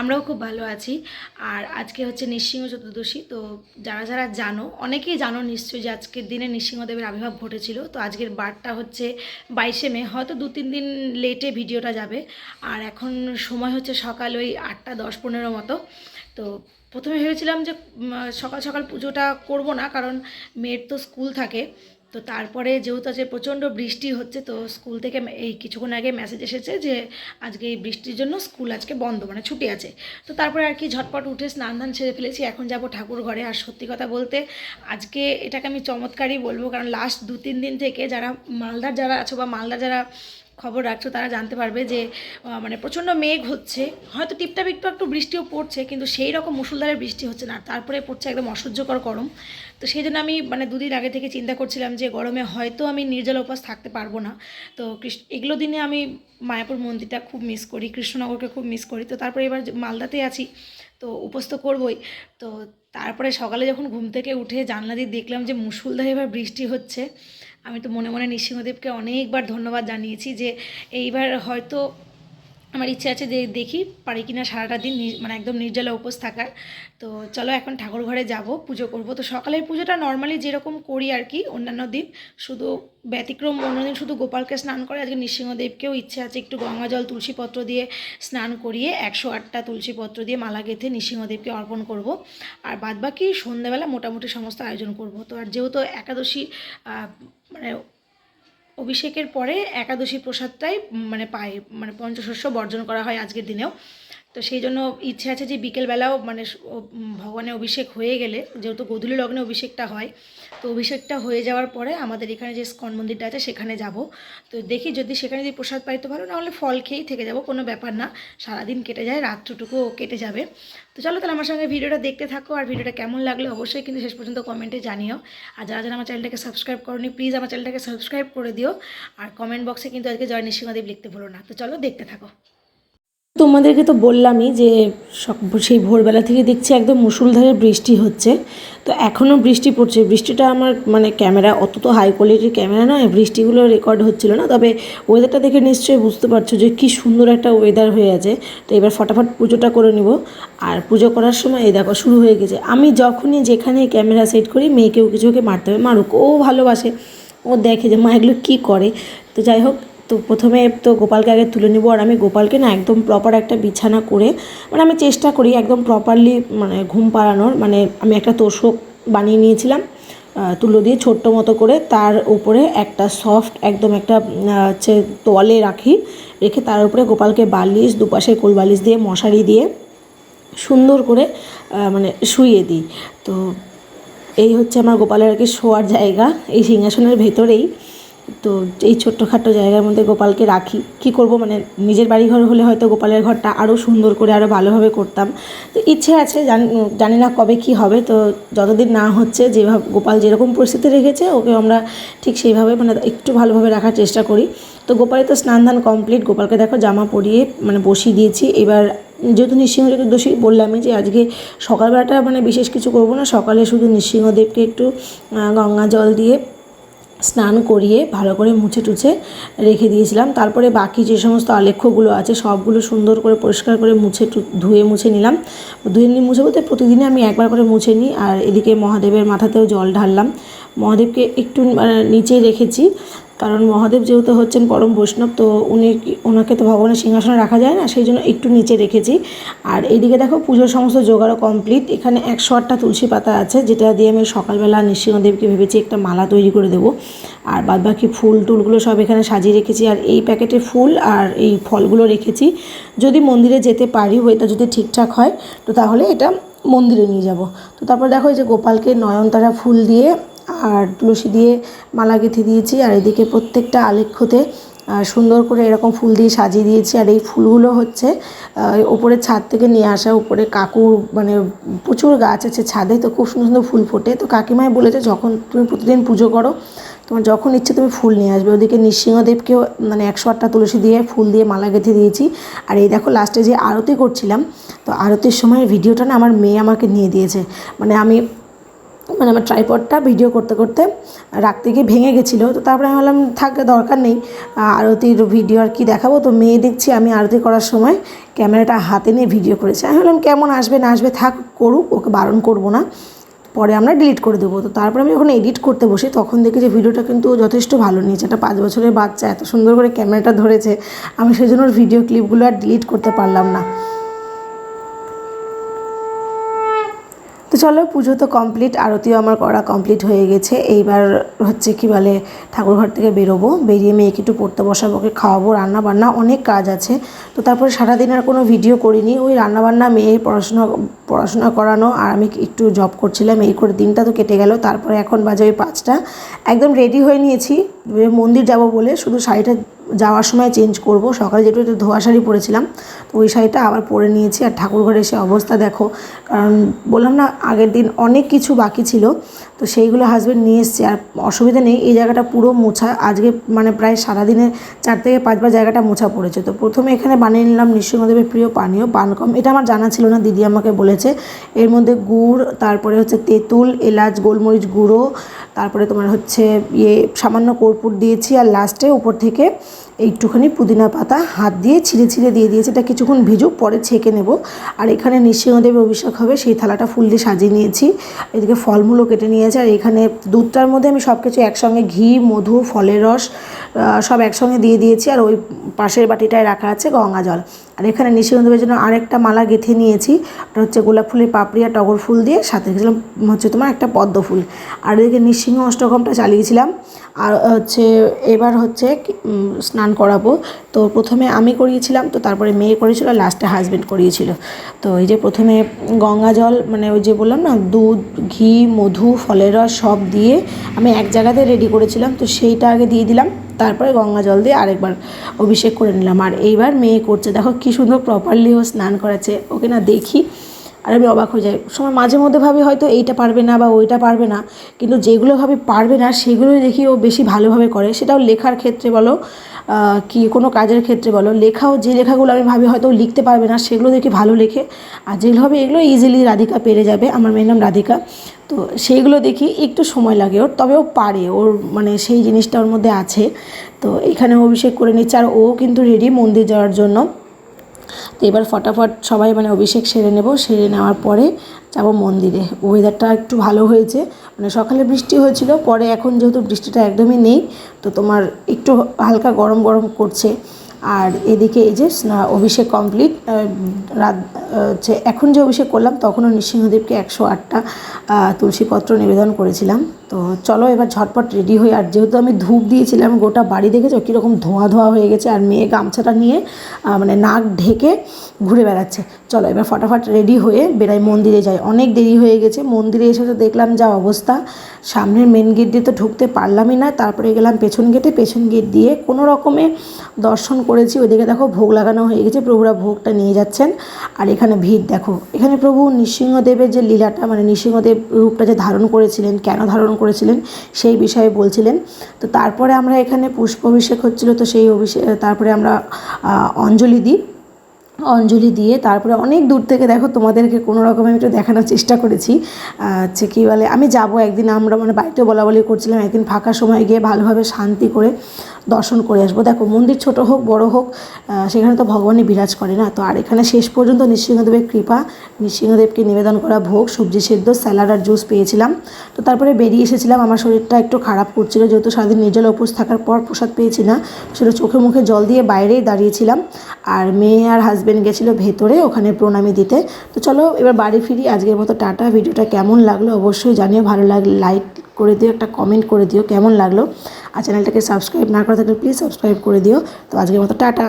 আমরাও খুব ভালো আছি। আর আজকে হচ্ছে নৃসিংহ চতুর্দশী, তো যারা যারা জানো, অনেকেই জানো নিশ্চয়ই যে আজকের দিনে নৃসিংহদেবের আবির্ভাব ঘটেছিল। তো আজকের বারটা হচ্ছে বাইশে মে, হয়তো দু তিন দিন লেটে ভিডিওটা যাবে। আর এখন সময় হচ্ছে সকাল ওই আটটা দশ পনেরো মতো। তো প্রথমে ভেবেছিলাম যে সকাল সকাল পুজোটা করব না, কারণ মেয়ের তো স্কুল থাকে। তো তারপরে যেহেতু আজকে প্রচণ্ড বৃষ্টি হচ্ছে, তো স্কুল থেকে এই কিছুক্ষণ আগে মেসেজ এসেছে যে, আজকে এই বৃষ্টির জন্য স্কুল আজকে বন্ধ মানে ছুটি আছে। তো তারপরে আর কি ঝটপট উঠে স্নান ধান সেরে ফেলেছি, এখন যাব ঠাকুর ঘরে। আর সত্যি কথা বলতে, আজকে এটাকে আমি চমৎকারই বলব, কারণ লাস্ট দু তিন দিন থেকে যারা মালদার যারা আছো বা মালদা যারা খবর রাখছো, তারা জানতে পারবে যে মানে প্রচণ্ড মেঘ হচ্ছে। হয়তো টিপটাপ একটু একটু বৃষ্টিও পড়ছে, কিন্তু সেই রকম মুসুলধারে বৃষ্টি হচ্ছে না তারপরে পড়ছে একদম অসহ্যকর গরম। তো সেই জন্য আমি মানে দুদিন আগে থেকে চিন্তা করছিলাম যে, গরমে হয়তো আমি নির্জল উপবাস থাকতে পারব না। তো কৃষ্ণ এগুলো দিনে আমি মায়াপুর মন্দিরটা খুব মিস করি, কৃষ্ণনগরকে খুব মিস করি। তো তারপরে এবার মালদাতে আছি, তো উপোস তো করবোই। তো তারপরে সকালে যখন ঘুম থেকে উঠে জানলা দিয়ে দেখলাম যে মুসুলধারে এবার বৃষ্টি হচ্ছে আমি তো মনে মনে নৃসিংহদেবকে অনেকবার ধন্যবাদ জানিয়েছি যে এইবার হয়তো আমার ইচ্ছে আছে দেখি পারি কিনা সারাটা দিন মানে একদম নির্জলা উপোস থাকার। তো চলো এখন ঠাকুর ঘরে যাব, পুজো করব। তো সকালের পুজোটা নর্মালি যেরকম করি আর কি অন্যান্য দিন, শুধু ব্যতিক্রম অন্যদিন শুধু গোপালকে স্নান করে, আজকে নৃসিংহদেবকেও ইচ্ছে আছে একটু গঙ্গা জল তুলসীপত্র দিয়ে স্নান করিয়ে একশো আটটা তুলসীপত্র দিয়ে মালা গেঁথে নৃসিংহদেবকে অর্পণ করব। আর বাদবাকি সন্ধ্যাবেলা মোটামুটি সমস্ত আয়োজন করব। তো আর যেহেতু একাদশী মানে অভিষেকের পরে একাদশী প্রসাদটাই মানে পায় মানে পঞ্চশস্য বর্জন করা হয় আজকের দিনেও। তো সেই জন্য ইচ্ছে আছে যে বিকেলবেলাও মানে ভগবানের অভিষেক হয়ে গেলে, যেহেতু গধূলি লগ্নে অভিষেকটা হয়, তো অভিষেকটা হয়ে যাওয়ার পরে আমাদের এখানে যে স্কন মন্দিরটা আছে সেখানে যাব। তো দেখি যদি সেখানে যদি প্রসাদ পাই তো ভালো, নাহলে ফল খেয়েই থেকে যাব, কোনো ব্যাপার না। সারাদিন কেটে যায়, রাত্রটুকুও কেটে যাবে। তো চলো তাহলে আমার সঙ্গে ভিডিওটা দেখতে থাকো, আর ভিডিওটা কেমন লাগল অবশ্যই কিন্তু শেষ পর্যন্ত কমেন্টে জানিও। আর যারা যারা আমার চ্যানেলটাকে সাবস্ক্রাইব করনি, প্লিজ আমার চ্যানেলটাকে সাবস্ক্রাইব করে দিও। আর কমেন্ট বক্সে কিন্তু আজকে জয় নৃসিংহদেব লিখতে ভুলো না। তো চলো দেখতে থাকো। তোমাদেরকে তো বললামই যে সক- সেই ভোরবেলা থেকে দেখছি একদম মুসুলধারে বৃষ্টি হচ্ছে। তো এখনও বৃষ্টি পড়ছে। বৃষ্টিটা আমার মানে ক্যামেরা অত তো হাই কোয়ালিটির ক্যামেরা নয়, বৃষ্টিগুলো রেকর্ড হচ্ছিল না। তবে ওয়েদারটা দেখে নিশ্চয়ই বুঝতে পারছ যে কি সুন্দর একটা ওয়েদার হয়ে আছে। তো এবার ফটাফট পুজোটা করে নিব। আর পুজো করার সময় এই দেখো, শুরু হয়ে গেছে। আমি যখনই যেখানে ক্যামেরা সেট করি, মেয়েকেও কিছুকে মারতে হবে। মারুক ও ভালোবাসে। ও দেখে যে, মা, এগুলো কী করে? তো যাই হোক তো প্রথমে তো গোপালকে আগে তুলে নেব, আর আমি গোপালকে না একদম প্রপার একটা বিছানা করে মানে আমি চেষ্টা করি একদম প্রপারলি মানে ঘুম পাড়ানোর মানে আমি একটা তোষক বানিয়ে নিয়েছিলাম তুলো দিয়ে ছোট্ট মতো করে তার উপরে একটা সফট একদম একটা হচ্ছে তোয়ালে রাখি, রেখে তার উপরে গোপালকে বালিশ, দুপাশে কোল বালিশ দিয়ে, মশারি দিয়ে সুন্দর করে মানে শুইয়ে দিই। তো এই হচ্ছে আমার গোপালের আর কি শোয়ার জায়গা, এই সিংহাসনের ভেতরেই। তো এই ছোট্টখাটো জায়গার মধ্যে গোপালকে রাখি। কি করব? মানে নিজের বাড়ি ঘর হলে হয়তো গোপালের ঘরটা আরও সুন্দর করে আরও ভালোভাবে করতাম। তো ইচ্ছে আছে, জানি না কবে কি হবে। তো যতদিন না হচ্ছে, যেভাবে গোপাল যেরকম পরিস্থিতি রেখেছে, ওকে আমরা ঠিক সেইভাবে মানে একটু ভালোভাবে রাখার চেষ্টা করি। তো গোপালের তো স্নান ধান কমপ্লিট গোপালকে দেখো জামা পরিয়ে মানে বসিয়ে দিয়েছি। এবার যেহেতু নৃসিংহ চতুর্দশী বললামই যে আজকে সকালবেলাটা মানে বিশেষ কিছু করব না, সকালে শুধু নৃসিংহদেবকে একটু গঙ্গা জল দিয়ে স্নান করিয়ে ভালো করে মুছে টুছে রেখে দিয়েছিলাম। তারপরে বাকি যে সমস্ত আলেখ্যগুলো আছে, সবগুলো সুন্দর করে পরিষ্কার করে মুছে ধুয়ে মুছে নিলাম। ধুয়ে নিয়ে মুছে বলতে প্রতিদিনই আমি একবার করে মুছে নিই আর এদিকে মহাদেবের মাথাতেও জল ঢাললাম। মহাদেবকে একটু নিচে রেখেছি। কারণ মহাদেব যেহেতু হচ্ছেন পরম বৈষ্ণব, তো উনি ওনাকে তো ভগবানের সিংহাসনে রাখা যায় না, সেই জন্য একটু নিচে রেখেছি। আর এইদিকে দেখো, পুজোর সমস্ত জোগাড়ও কমপ্লিট এখানে একশো আটটা তুলসী পাতা আছে, যেটা দিয়ে আমি সকালবেলা নৃসিংহদেবকে ভেবেছি একটা মালা তৈরি করে দেবো। আর বাদবাকি ফুল টুলগুলো সব এখানে সাজিয়ে রেখেছি। আর এই প্যাকেটে ফুল আর এই ফলগুলো রেখেছি। যদি মন্দিরে যেতে পারি ওয়েটা যদি ঠিকঠাক হয়, তো তাহলে এটা মন্দিরে নিয়ে যাব। তো তারপর দেখো, এই যে গোপালকে নয়নতারা ফুল দিয়ে আর তুলসী দিয়ে মালা গেঁথে দিয়েছি। আর এদিকে প্রত্যেকটা আলেখ্যতে সুন্দর করে এরকম ফুল দিয়ে সাজিয়ে দিয়েছি। আর এই ফুলগুলো হচ্ছে আহ, ওপরের ছাদ থেকে নিয়ে আসা উপরে কাকুর মানে প্রচুর গাছ আছে ছাদে তো খুব সুন্দর সুন্দর ফুল ফোটে। তো কাকিমাই বলেছে যখন তুমি প্রতিদিন পুজো করো তোমার যখন ইচ্ছে তুমি ফুল নিয়ে আসবে। ওদিকে নৃসিংহদেবকেও মানে একশো আটটা তুলসী দিয়ে ফুল দিয়ে মালা গেঁথে দিয়েছি। আর এই দেখো লাস্টে যে আরতি করছিলাম তো আরতির সময় ভিডিওটা না আমার মেয়ে আমাকে নিয়ে দিয়েছে। মানে আমি মানে আমার ট্রাইপডটা ভিডিও করতে করতে রাখতে গিয়ে ভেঙে গেছিল। তো তারপরে আমি ভাবলাম, থাক, দরকার নেই। আরতির ভিডিও আর কি দেখাবো? তো মেয়ে দেখছি আমি আরতি করার সময় ক্যামেরাটা হাতে নিয়ে ভিডিও করেছি। আমি ভাবলাম, কেমন আসবে, না আসবে? থাক, করুক, ওকে বারণ করব না। পরে আমরা ডিলিট করে দেবো। তো তারপরে আমি যখন এডিট করতে বসি, তখন দেখি যে ভিডিওটা কিন্তু যথেষ্ট ভালো নিয়েছে। একটা পাঁচ বছরের বাচ্চা, এত সুন্দর করে ক্যামেরাটা ধরেছে। আমি সেই জন্য ভিডিও ক্লিপগুলো আর ডিলিট করতে পারলাম না। চলো পুজো তো কমপ্লিট আরতিও আমার করা কমপ্লিট হয়ে গেছে। এইবার হচ্ছে কি বলে, ঠাকুরঘর থেকে বেরোবো। বেরিয়ে মেয়েকে একটু পড়তে বসাবো, ওকে খাওয়াবো রান্না বান্না অনেক কাজ আছে। তো তারপরে সারাদিন আর কোনো ভিডিও করিনি। ওই রান্নাবান্না মেয়ে পড়াশোনা পড়াশোনা করানো, আর আমি একটু জব করছিলাম। এই করে দিনটা তো কেটে গেল। তারপরে এখন বাজে ওই পাঁচটা। একদম রেডি হয়ে নিয়েছি। মন্দির যাব বলে, শুধু শাড়িটা যাওয়ার সময় চেঞ্জ করব। সকালে যেটু একটু ধোয়া শাড়ি পরেছিলাম, তো ওই শাড়িটা আবার পরে নিয়েছি। আর ঠাকুর ঘরে এসে অবস্থা দেখো, কারণ বললাম না, আগের দিন অনেক কিছু বাকি ছিল, তো সেইগুলো হাজব্যান্ড নিয়ে এসছে। আর অসুবিধা নেই, এই জায়গাটা পুরো মোছা। আজকে মানে প্রায় সারাদিনে চার থেকে পাঁচবার জায়গাটা মোছা পড়েছে। তো প্রথমে এখানে বানিয়ে নিলাম নৃসিংহদেবের প্রিয় পানীয়, পানকম। এটা আমার জানা ছিল না, দিদি আমাকে বলেছে। এর মধ্যে গুড়, তারপরে হচ্ছে তেঁতুল, এলাচ, গোলমরিচ গুঁড়ো তারপরে তোমার হচ্ছে ইয়ে সামান্য কর্পূর দিয়েছি আর লাস্টে উপর থেকে একটুখানি পুদিনা পাতা হাত দিয়ে ছিঁড়ে ছিঁড়ে দিয়ে দিয়েছি। এটা কিছুক্ষণ ভিজুক, পরে ছেঁকে নেব। আর এখানে নৃসিংহদেবের অভিষেক হবে, সেই থালাটা ফুল দিয়ে সাজিয়ে নিয়েছি। এদিকে ফলমূলও কেটে নিয়েছি আর এখানে দুধটার মধ্যে আমি সব কিছু একসঙ্গে ঘি, মধু, ফলের রস সব একসঙ্গে দিয়ে দিয়েছি। আর ওই পাশের বাটিটায় রাখা আছে গঙ্গা জল। আর এখানে নৃসিংহদেবের জন্য আরেকটা মালা গেঁথে নিয়েছি। ওটা হচ্ছে গোলাপ ফুলের পাপড়ি আর টগর ফুল দিয়ে সাথে রেখেছিলাম হচ্ছে তোমার একটা পদ্ম ফুল। আর এদিকে নৃসিংহ অষ্টকমটা চালিয়েছিলাম। আর হচ্ছে এবার হচ্ছে স্নান করাবো। তো প্রথমে আমি করিয়েছিলাম, তো তারপরে মেয়ে করেছিল লাস্টে হাজবেন্ড করিয়েছিল। তো এই যে প্রথমে গঙ্গা জল মানে ওই যে বললাম না, দুধ, ঘি, মধু, ফলের রস সব দিয়ে আমি এক জায়গাতে রেডি করেছিলাম। তো সেইটা আগে দিয়ে দিলাম। তারপরে গঙ্গা জল দিয়ে আরেকবার অভিষেক করে নিলাম। আর এইবার মেয়ে করছে, দেখো কী সুন্দর প্রপারলি ও স্নান করাচ্ছে। ওকে না দেখি, আর আমি অবাক হয়ে যাই। সময় মাঝে মধ্যে ভাবি হয়তো এইটা পারবে না বা ওইটা পারবে না, কিন্তু যেগুলো ভাবি পারবে না, সেগুলোই দেখি ও বেশি ভালোভাবে করে। সেটাও লেখার ক্ষেত্রে বলো কি কোনো কাজের ক্ষেত্রে বলো, লেখাও, যে লেখাগুলো আমি ভাবি হয়তো লিখতে পারবে না, সেগুলো দেখি ভালো লেখে। আর যেগুলো হবে, এগুলো ইজিলি রাধিকা পেরে যাবে, আমার মেয়ের নাম রাধিকা। তো সেইগুলো দেখি একটু সময় লাগে ওর, তবে ও পারে, ওর মানে সেই জিনিসটা ওর মধ্যে আছে। তো এখানে অভিষেক করে নিচ্ছে, আর ও কিন্তু রেডি মন্দির যাওয়ার জন্য। তো এবার ফটাফট সবাই মানে অভিষেক সেরে নেব। সেরে নেওয়ার পরে যাব মন্দিরে। ওয়েদারটা একটু ভালো হয়েছে। মানে সকালে বৃষ্টি হয়েছিল, পরে এখন যেহেতু বৃষ্টিটা একদমই নেই, তো তোমার একটু হালকা গরম গরম করছে। আর এদিকে এই যে অভিষেক কমপ্লিট রাত, হচ্ছে, এখন যে অভিষেক করলাম, তখনও নৃসিংহদেবকে একশো আটটা তুলসীপত্র নিবেদন করেছিলাম। তো চলো, এবার ঝটপট রেডি হয়ে আর যেহেতু আমি ধূপ দিয়েছিলাম, গোটা বাড়ি দেখেছ, কীরকম ধোঁয়া ধোঁয়া হয়ে গেছে, আর মেয়ে গামছাটা নিয়ে মানে নাক ঢেকে ঘুরে বেড়াচ্ছে। চলো, এবার ফটাফট রেডি হয়ে বেড়াই মন্দিরে যাই। অনেক দেরি হয়ে গেছে, মন্দিরে এসে তো দেখলাম যা অবস্থা। সামনের মেন গেট দিয়ে তো ঢুকতে পারলামই না, তারপরে গেলাম পেছন গেটে পেছন গেট দিয়ে কোনো রকমে দর্শন করেছি, ওইদিকে দেখো ভোগ লাগানো হয়ে গেছে, প্রভুরা ভোগটা নিয়ে যাচ্ছেন। আর এখানে ভিড়, দেখো, এখানে প্রভু নৃসিংহদেবের যে লীলাটা মানে নৃসিংহদেব রূপটা যে ধারণ করেছিলেন, কেন ধারণ করেছিলেন, সেই বিষয়ে বলছিলেন। তো তারপরে আমরা এখানে পুষ্প অভিষেক হচ্ছিল, তো সেই অভিষেক তারপরে আমরা অঞ্জলি দিই। অঞ্জলি দিয়ে তারপরে অনেক দূর থেকে দেখো তোমাদেরকে কোনো রকম আমি একটু দেখানোর চেষ্টা করেছি। হচ্ছে কী বলে, আমি যাব একদিন, আমরা মানে বাড়িতে বলা বলি করছিলাম, একদিন ফাঁকা সময় গিয়ে ভালোভাবে শান্তি করে দর্শন করে আসব। দেখো, মন্দির ছোট হোক, বড় হোক সেখানে তো ভগবানই বিরাজ করে না। তো আর এখানে শেষ পর্যন্ত নৃসিংহদেবের কৃপা, নৃসিংহদেবকে নিবেদন করা ভোগ, সবজি সেদ্ধ, স্যালাড আর জুস পেয়েছিলাম। তো তারপরে বেরিয়ে এসেছিলাম, আমার শরীরটা একটু খারাপ করছিল, যেহেতু সারাদিন নির্জল উপোস থাকার পর প্রসাদ পেয়েছি না সেটা চোখে মুখে জল দিয়ে বাইরেই দাঁড়িয়েছিলাম। আর মেয়ে আর হাজব্যান্ড গেছিল ভেতরে, ওখানে প্রণামী দিতে। তো চলো, এবার বাড়ি ফিরি। আজকের মতো টাটা। ভিডিওটা কেমন লাগল অবশ্যই জানিও। ভালো লাগলে লাইক করে দিও, একটা কমেন্ট করে দিও। কেমন লাগল? আর চ্যানেলটাকে সাবস্ক্রাইব না করে থাকলে প্লিজ সাবস্ক্রাইব করে দিও। তো আজকের মতো টাটা।